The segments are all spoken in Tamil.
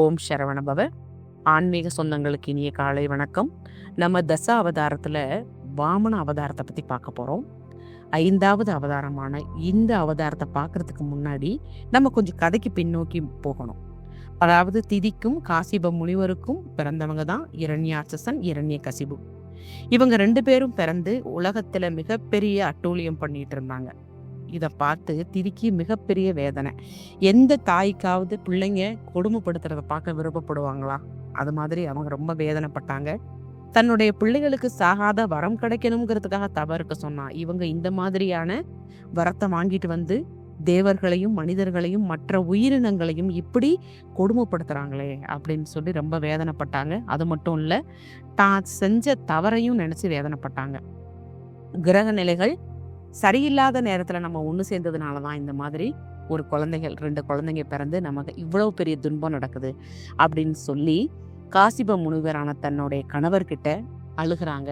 ஓம் சரவணபவ ஆன்மீக சொந்தங்களுக்கு இனிய காலை வணக்கம். நம்ம தச அவதாரத்தில் வாமன அவதாரத்தை பற்றி பார்க்க போகிறோம் ஐந்தாவது அவதாரமான இந்த அவதாரத்தை பார்க்கறதுக்கு முன்னாடி நம்ம கொஞ்சம் கதைக்கு பின்னோக்கி போகணும். அதாவது திதிக்கும் காசிப முனிவருக்கும் பிறந்தவங்க தான் இரண்யாட்சசன் இரண்ய கசிபு இவங்க ரெண்டு பேரும் பிறந்து உலகத்தில் மிகப்பெரிய அட்டூழியம் பண்ணிட்டு இருந்தாங்க. இதை பார்த்து திருக்கி மிகப்பெரிய வேதனை. எந்த தாய்க்காவது பிள்ளைங்க கொடுமைப்படுத்துறத பார்க்க விருப்பப்படுவாங்களா? அது மாதிரி அவங்க ரொம்ப வேதனைப்பட்டாங்க. தன்னுடைய பிள்ளைகளுக்கு சாகாத வரம் கிடைக்கணுங்கிறதுக்காக தவறுக்க சொன்னா இவங்க இந்த மாதிரியான வரத்தை வாங்கிட்டு வந்து தேவர்களையும் மனிதர்களையும் மற்ற உயிரினங்களையும் இப்படி கொடுமைப்படுத்துறாங்களே அப்படின்னு சொல்லி ரொம்ப வேதனைப்பட்டாங்க. அது மட்டும் இல்லை தான் செஞ்ச தவறையும் நினைச்சு வேதனைப்பட்டாங்க. கிரக நிலைகள் சரியில்லாத நேரத்தில் நம்ம ஒன்று சேர்ந்ததுனால தான் இந்த மாதிரி ஒரு குழந்தைகள் ரெண்டு குழந்தைங்க பிறந்து நமக்கு இவ்வளோ பெரிய துன்பம் நடக்குது அப்படின்னு சொல்லி காசிப முனிவரான தன்னுடைய கணவர்கிட்ட அழுகிறாங்க.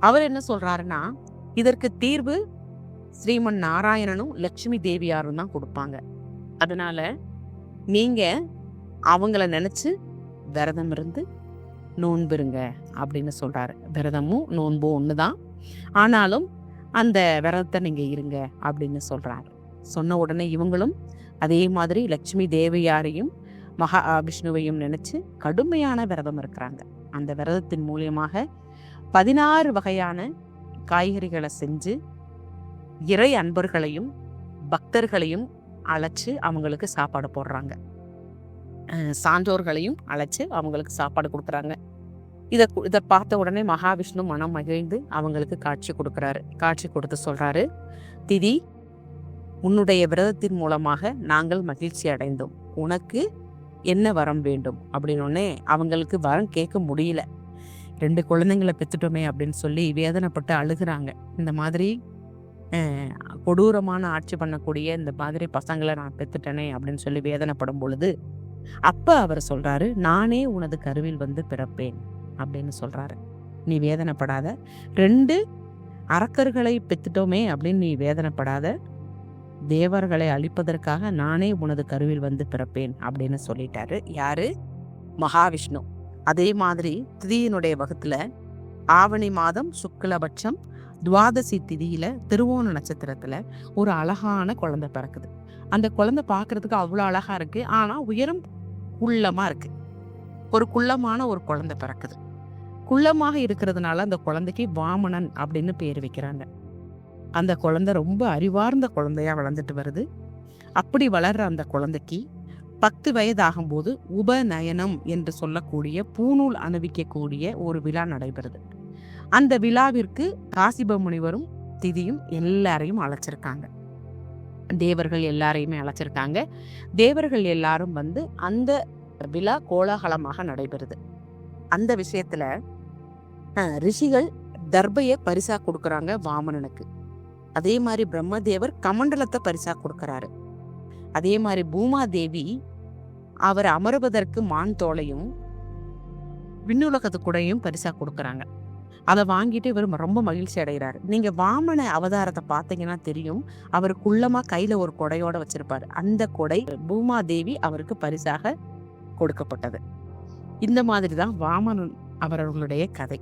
அவர் என்ன சொல்றாருன்னா இதற்கு தீர்வு ஸ்ரீமன் நாராயணனும் லட்சுமி தேவியாரும் தான் கொடுப்பாங்க. அதனால நீங்க அவங்கள நினைச்சு விரதம் இருந்து நோன்புருங்க அப்படின்னு சொல்றாரு. விரதமும் நோன்பும் ஒன்று தான் ஆனாலும் அந்த விரதத்தை நீங்க இருங்க அப்படின்னு சொல்றாரு. சொன்ன உடனே இவங்களும் அதே மாதிரி லட்சுமி தேவையாரையும் மகா விஷ்ணுவையும் நினைச்சு கடுமையான விரதம் இருக்கிறாங்க. அந்த விரதத்தின் மூலியமாக பதினாறு வகையான காய்கறிகளை செஞ்சு இறை அன்பர்களையும் பக்தர்களையும் அழைச்சி அவங்களுக்கு சாப்பாடு போடுறாங்க. சான்றோர்களையும் அழைச்சி அவங்களுக்கு சாப்பாடு கொடுக்குறாங்க. இதை இதை பார்த்த உடனே மகாவிஷ்ணு மனம் மகிழ்ந்து அவங்களுக்கு காட்சி கொடுக்குறாரு. காட்சி கொடுத்து சொல்றாரு திதி உன்னுடைய விரதத்தின் மூலமாக நாங்கள் மகிழ்ச்சி அடைந்தோம். உனக்கு என்ன வரம் வேண்டும்? அப்படின்னு அவங்களுக்கு வரம் கேட்க முடியல. ரெண்டு குழந்தைங்களை பெத்துட்டோமே அப்படின்னு சொல்லி வேதனைப்பட்டு அழுகுறாங்க. இந்த மாதிரி கொடூரமான ஆட்சி பண்ணக்கூடிய இந்த மாதிரி பசங்களை நான் பெற்றுட்டேனே அப்படின்னு சொல்லி வேதனைப்படும் பொழுது அப்போ அவர் சொல்கிறாரு நானே உனது கருவில் வந்து பிறப்பேன். அப்படின்னு சொல்கிறாரு நீ வேதனைப்படாத. ரெண்டு அரக்கர்களை பெத்துட்டோமே அப்படின்னு நீ வேதனைப்படாத. தேவர்களை அழிப்பதற்காக நானே உனது கருவில் வந்து பிறப்பேன் அப்படின்னு சொல்லிட்டாரு. யாரு? மகாவிஷ்ணு. அதே மாதிரி திதியினுடைய வகுத்தில் ஆவணி மாதம் சுக்லபட்சம் துவாதசி திதியில திருவோண நட்சத்திரத்துல ஒரு அழகான குழந்தை பிறக்குது. அந்த குழந்தை பார்க்கறதுக்கு அவ்வளோ அழகா இருக்கு. ஆனா உயரம் குள்ளமா இருக்கு. ஒரு குள்ளமான ஒரு குழந்தை பிறக்குது. குள்ளமாக இருக்கிறதுனால அந்த குழந்தைக்கு வாமனன் அப்படின்னு பேர் வைக்கிறாங்க. அந்த குழந்தை ரொம்ப அறிவார்ந்த குழந்தையா வளர்ந்துட்டு வருது. அப்படி வளர்ற அந்த குழந்தைக்கு பத்து வயதாகும்போது உபநயனம் என்று சொல்லக்கூடிய பூநூல் அணிவிக்கக்கூடிய ஒரு விழா நடைபெறுது. அந்த விழாவிற்கு காசிப முனிவரும் திதியும் எல்லாரையும் அழைச்சிருக்காங்க. தேவர்கள் எல்லாரையுமே அழைச்சிருக்காங்க. தேவர்கள் எல்லாரும் வந்து அந்த விழா கோலாகலமாக நடைபெறுது. அந்த விஷயத்துல ரிஷிகள் தர்பையை பரிசா கொடுக்குறாங்க வாமனனுக்கு அதே மாதிரி பிரம்மதேவர் கமண்டலத்தை பரிசா கொடுக்கறாரு. அதே மாதிரி பூமாதேவி அவர் அமருவதற்கு மான் தோலையும் விண்ணுலகத்து கூடையும் பரிசா கொடுக்குறாங்க. அதை வாங்கிட்டு இவர் ரொம்ப மகிழ்ச்சி அடைகிறாரு நீங்க வாமன அவதாரத்தை பார்த்தீங்கன்னா தெரியும். அவர் குள்ளமா கையில ஒரு கொடையோட வச்சிருப்பாரு. அந்த கொடை பூமாதேவி அவருக்கு பரிசாக கொடுக்கப்பட்டது. இந்த மாதிரி தான் வாமனன் அவர்களுடைய கதை.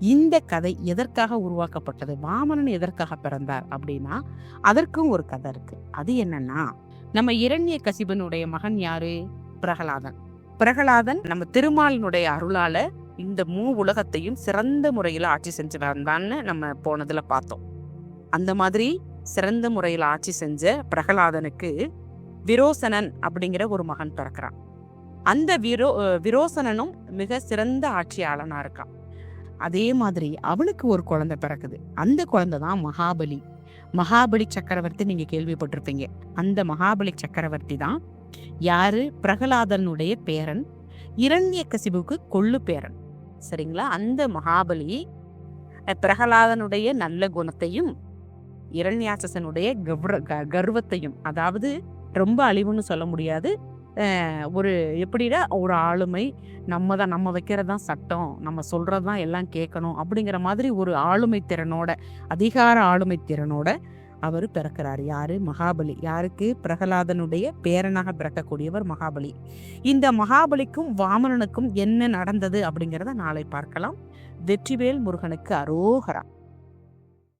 இந்த கதை எதற்காக உருவாக்கப்பட்டது? வாமனன் எதற்காக பிறந்தார் அப்படின்னா அதற்கும் ஒரு கதை இருக்கு. அது என்னன்னா நம்ம இரண்ய கசிபனுடைய மகன் யாரு? பிரகலாதன். பிரகலாதன் நம்ம திருமாலினுடைய அருளால இந்த மூ உலகத்தையும் சிறந்த முறையில் ஆட்சி செஞ்சு வந்தான்னு நம்ம போனதுல பார்த்தோம். அந்த மாதிரி சிறந்த முறையில் ஆட்சி செஞ்ச பிரகலாதனுக்கு விரோசனன் அப்படிங்கிற ஒரு மகன் பிறக்கிறான். அந்த விரோ விரோசனனும் மிக சிறந்த ஆட்சியாளனா இருக்கான். அதே மாதிரி அவனுக்கு ஒரு குழந்தை பிறக்குது. அந்த குழந்தை தான் மகாபலி. மகாபலி சக்கரவர்த்தி நீங்க கேள்விப்பட்டிருப்பீங்க. அந்த மகாபலி சக்கரவர்த்தி தான் யாரு? பிரகலாதனுடைய பேரன். இரண்யகசிபுக்கு கொள்ளு பேரன். சரிங்களா? அந்த மகாபலி பிரகலாதனுடைய நல்ல குணத்தையும் இரண்யாசசனுடைய கௌர- க- கர்வத்தையும் அதாவது ரொம்ப அழிவுன்னு சொல்ல முடியாது. ஒரு எப்படின்னா ஒரு ஆளுமை நம்ம தான் நம்ம வைக்கிறது தான் சட்டம் நம்ம சொல்கிறது தான் எல்லாம் கேட்கணும் அப்படிங்கிற மாதிரி ஒரு ஆளுமை திறனோட அதிகார ஆளுமை திறனோட அவர் பிறக்கிறார். யாரு? மகாபலி. யாருக்கு? பிரகலாதனுடைய பேரனாக பிறக்கக்கூடியவர் மகாபலி. இந்த மகாபலிக்கும் வாமனனுக்கும் என்ன நடந்தது அப்படிங்கிறத நாளை பார்க்கலாம். வெற்றிவேல் முருகனுக்கு அரோகரா.